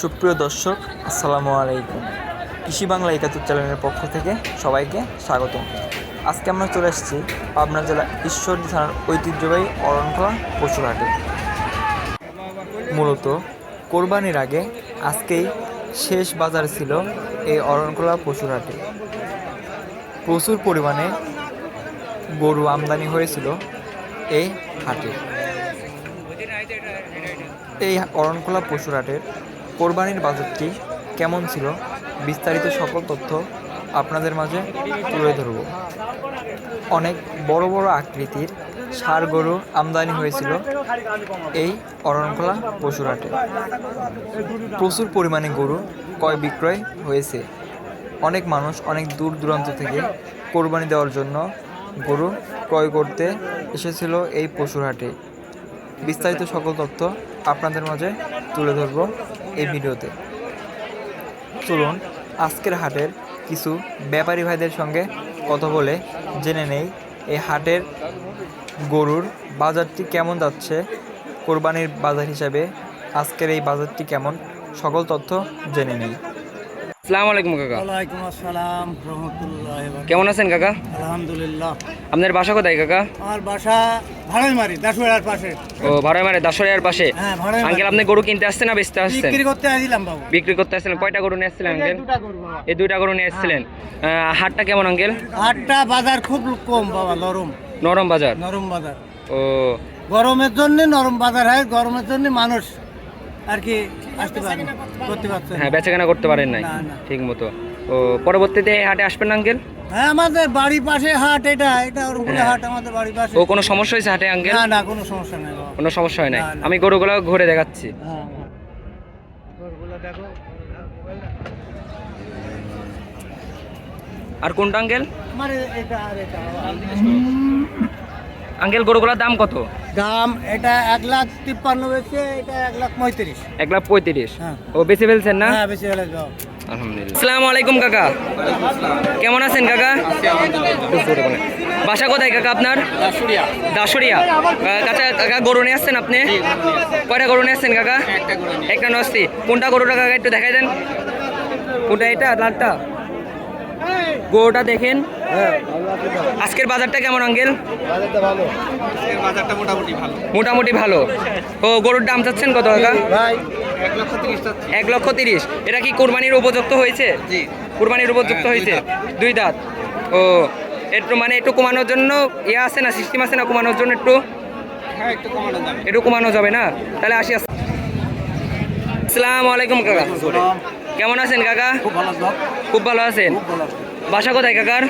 সুপ্রিয় দর্শক, আসসালামু আলাইকুম। কৃষি বাংলা একাত্তর চ্যানেলের পক্ষ থেকে সবাইকে স্বাগতম। আজকে আমরা চলে এসেছি পাবনা জেলা ঈশ্বরদী থানার ঐতিহ্যবাহী অরণখোলা পশুরহাটে। মূলত কোরবানির আগে আজকেই শেষ বাজার ছিল এই অরণখোলা পশুরহাটে। প্রচুর পরিমাণে গরু আমদানি হয়েছিল এই হাটে। এই অরণখোলা পশুরহাটের কোরবানির বাজারটি কেমন ছিল? বিস্তারিত সকল তথ্য আপনাদের মাঝে তুলে ধরব। অনেক বড় বড় আকৃতির সার গরু আমদানি হয়েছিল এই অরণখোলা পশুরহাটে প্রচুর পরিমাণে গরু ক্রয় বিক্রয় হয়েছে। অনেক মানুষ অনেক দূর দূরান্ত থেকে কোরবানি দেওয়ার জন্য গরু ক্রয় করতে এসেছিল এই পশুরহাটে বিস্তারিত সকল তথ্য আপনাদের মাঝে তুলে ধরব এই ভিডিওতে। চলুন, আজকের হাটের কিছু ব্যাপারী ভাইদের সঙ্গে কথা বলে জেনে নেই, এই হাটের গরুর বাজারটি কেমন যাচ্ছে, কোরবানির বাজার হিসাবে আজকের এই বাজারটি কেমন, সকল তথ্য জেনে নেই। আসসালামু আলাইকুম কাকা। ওয়ালাইকুম আসসালাম রহমতুল্লাহ কেমন আছেন কাকা? আলহামদুলিল্লাহ। আপনার বাসা কোথায় কাকা? আমার বাসা ভাড়াই মারি দাসুয়ার পাশে। ও ভাড়ায় মানে পাশে? হ্যাঁ আঙ্কেল আপনি গরু কিনতে আসছেন না বেচতে আসছেন? বিক্রি করতে আসছিলাম বাবু। বিক্রি করতে আসছিলেন। কয়টা গরু নিয়ে আসছিলেন আঙ্কেল। এই দুইটা গরু নিয়ে আসছিলেন। হাটটা কেমন আঙ্কেল? হাটটা বাজার খুব কম বাবা নরম। নরম বাজার? নরম বাজার। ও। গরমের জন্য নরম বাজার হয় গরমের জন্য মানুষ আর কি আসতে পারে না, করতে পারছে না। হ্যাঁ বেচাকেনা করতে পারেন নাই। ঠিক মতো। ও পরবর্তীতে হাটে আসবেন আঙ্কেল? হ্যাঁ আমাদের বাড়ির পাশে হাট এটা এটা ওরগুলো হ্যাঁ। হাট আমাদের বাড়ির পাশে। ও কোনো সমস্যা হয়েছে হাটে আঙ্কেল? না না কোনো সমস্যা নেই কোনো সমস্যা হয় নাই। আমি গরুগুলো ঘুরে দেখাচ্ছি। হ্যাঁ হ্যাঁ। গরুগুলো দেখো। আর কোনটা আঙ্কেল? আমার এটা আর এটা আঙ্কেল গরুগুলোর দাম কত? দাম এটা এক লাখ তিপ্পান্ন বেশি এটা এক লাখ পঁয়ত্রিশ। এক লাখ পঁয়ত্রিশ? হ্যাঁ। ও বেশি ফেলছেন না? হ্যাঁ বেশি আলহামদুলিল্লাহ। আসসালামু আলাইকুম কাকা। কেমন আছেন কাকা? বাসা কোথায় কাকা আপনার? দাসুরিয়া কাকা কাকা গরু নিয়ে আসছেন আপনি? কয়টা গরু নিয়ে আসছেন কাকা? একটা নস্তি কোনটা গরুটা কাকা একটু দেখাই দেন। কোনটা এটা লালটা? গরুটা দেখেন। আজকের বাজারটা কেমন আঙ্কেল? মোটামুটি ভালো। ও গরুর দাম চাচ্ছেন কত টাকা এক লক্ষ তিরিশ এটা কি কোরবানির উপযুক্ত হয়েছে? কোরবানির উপযুক্ত হয়েছে? দুই দাঁত। ও একটু মানে একটু কমানোর জন্য ইয়ে আছে না সিস্টেম আছে না কমানোর জন্য একটু? একটু কমানো যাবে। না? তাহলে আসি আস- আসসালামু আলাইকুম কাকা। কেমন আছেন কাকা? খুব ভালো দাম খুব ভালো আছেন? খুব ভালো বাসা কোথায় কাকার?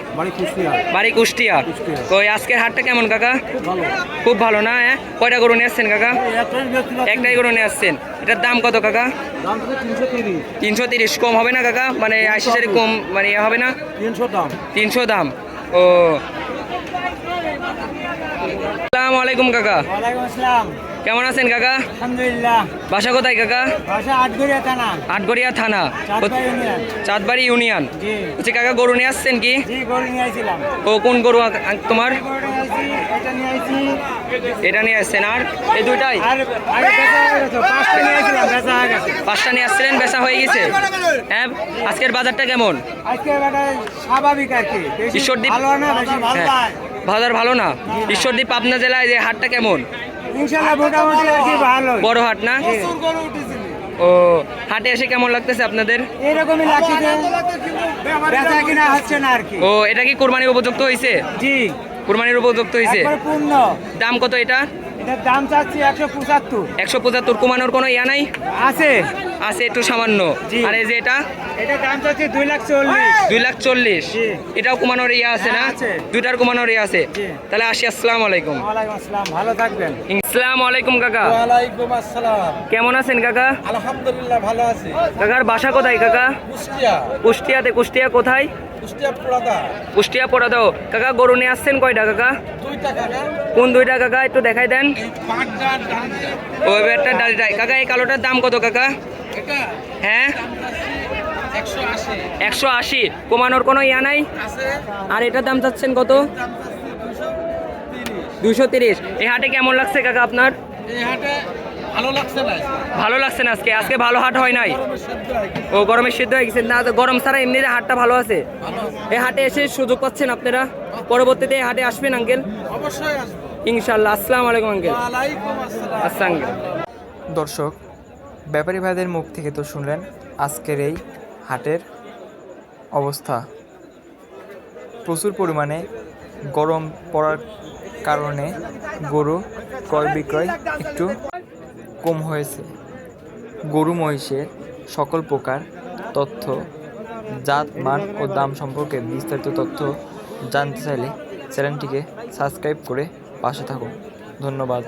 বাড়ি কুষ্টিয়া। তো আজকের হাটটা কেমন কাকা? খুব ভালো। না হ্যাঁ? কয়টা গরু নিয়ে আসছেন কাকা? একটাই গরু নিয়ে আসছেন। এটার দাম কত কাকা? তিনশো তিরিশ। কম হবে না কাকা? মানে আশি সারি কম মানে ইয়ে হবে না? তিনশো দাম। তিনশো দাম। ও। আসসালামু আলাইকুম কাকা। কেমন আছেন কাকা? আলহামদুলিল্লাহ। বাসা কোথায় কাকা? ভাষা আটগড়িয়া থানা। আটগড়িয়া থানা। চাঁদবাড়ি ইউনিয়ন। জি। কাকা গরু নিয়ে আসছেন কি? জি গরু নিয়ে আইছিলাম। ও কোন গরু তোমার? এটা নিয়ে আসছেন। আর এই দুইটাই? পাঁচটা নিয়ে আসছিলেন বেচা হয়ে গেছে? হ্যাঁ আজকের বাজারটা কেমন? স্বাভাবিক আর কি ঈশ্বরদীপ- ভালো না ভালো হ্যাঁ। বাজার ভালো না? ঈশ্বরদীপ পাবনা জেলায় যে হাটটা কেমন? ইনশাল্লাহ মোটামুটি আর কি ভালো। বড় হাট না? ও হাটে এসে কেমন লাগতেছে আপনাদের? এরকমই বেচা কিনা হচ্ছে না আর কি। ও এটা কি কোরবানির উপযুক্ত হয়েছে জি। কুরবানির উপযুক্ত হয়েছে দাম কত এটা? এটার দাম চাচ্ছি একশো পঁচাত্তর। একশো পঁচাত্তর কমানোর কোনো ইয়া নাই? আছে। আছে একটু সামান্য। আর এই যে এটা? এটার দাম চাচ্ছি দুই লাখ চল্লিশ। দুই লাখ চল্লিশ। এটাও কমানোর ইয়া আছে না? হ্যাঁ, দুইটার কমানোর ইয়া আছে। তাহলে আসি আসসালামু আলাইকুম। আসসালাম ভালো থাকবেন। আসসালামু আলাইকুম কাকা। ওয়ালাইকুম আসসালাম। কেমন আছেন কাকা? আলহামদুলিল্লাহ ভালো আছি। কাকার বাসা কোথায় কাকা? কুষ্টিয়া। কুষ্টিয়াতে কুষ্টিয়া কোথায়? কুষ্টিয়া পড়া দাও কাকা গরু নিয়ে আসছেন কয়টা কাকা? দুইটা কাকা। কোন দুইটা কাকা? একটু দেখাই দেন। এই পাঁচটা ডান্ডে ও একটা ডালিটাই কাকা এই কালোটার দাম কত কাকা? হ্যাঁ? একশো আশি। কমানোর কোনো ইয়া নাই? আর এটার দাম চাচ্ছেন কত? দুশো তিরিশ। এই হাটে কেমন লাগছে কাকা আপনার? ভালো লাগছে না ভালো লাগছে না আজকে? আজকে ভালো হাট হয় নাই? ও গরমে সিদ্ধ হয়ে গেছে। না গরম ছাড়া এমনিতে হাটটা ভালো আছে? এই হাটে এসে সুযোগ পাচ্ছেন আপনারা? পরবর্তীতে এই হাটে আসবেন আঙ্কেল? অবশ্যই ইনশাল্লাহ আসসালামু আলাইকুম আঙ্কেল। ওয়ালাইকুম আসসালাম। দর্শক ব্যাপারী ভাইদের মুখ থেকে তো শুনলেন আজকের এই হাটের অবস্থা। প্রচুর পরিমাণে গরম পড়ার কারণে গরু ক্রয় বিক্রয় একটু কম হয়েছে। গরু মহিষের সকল প্রকার তথ্য জাত মান ও দাম সম্পর্কে বিস্তারিত তথ্য জানতে চাইলে চ্যানেলটিকে সাবস্ক্রাইব করে পাশে থাকুন ধন্যবাদ।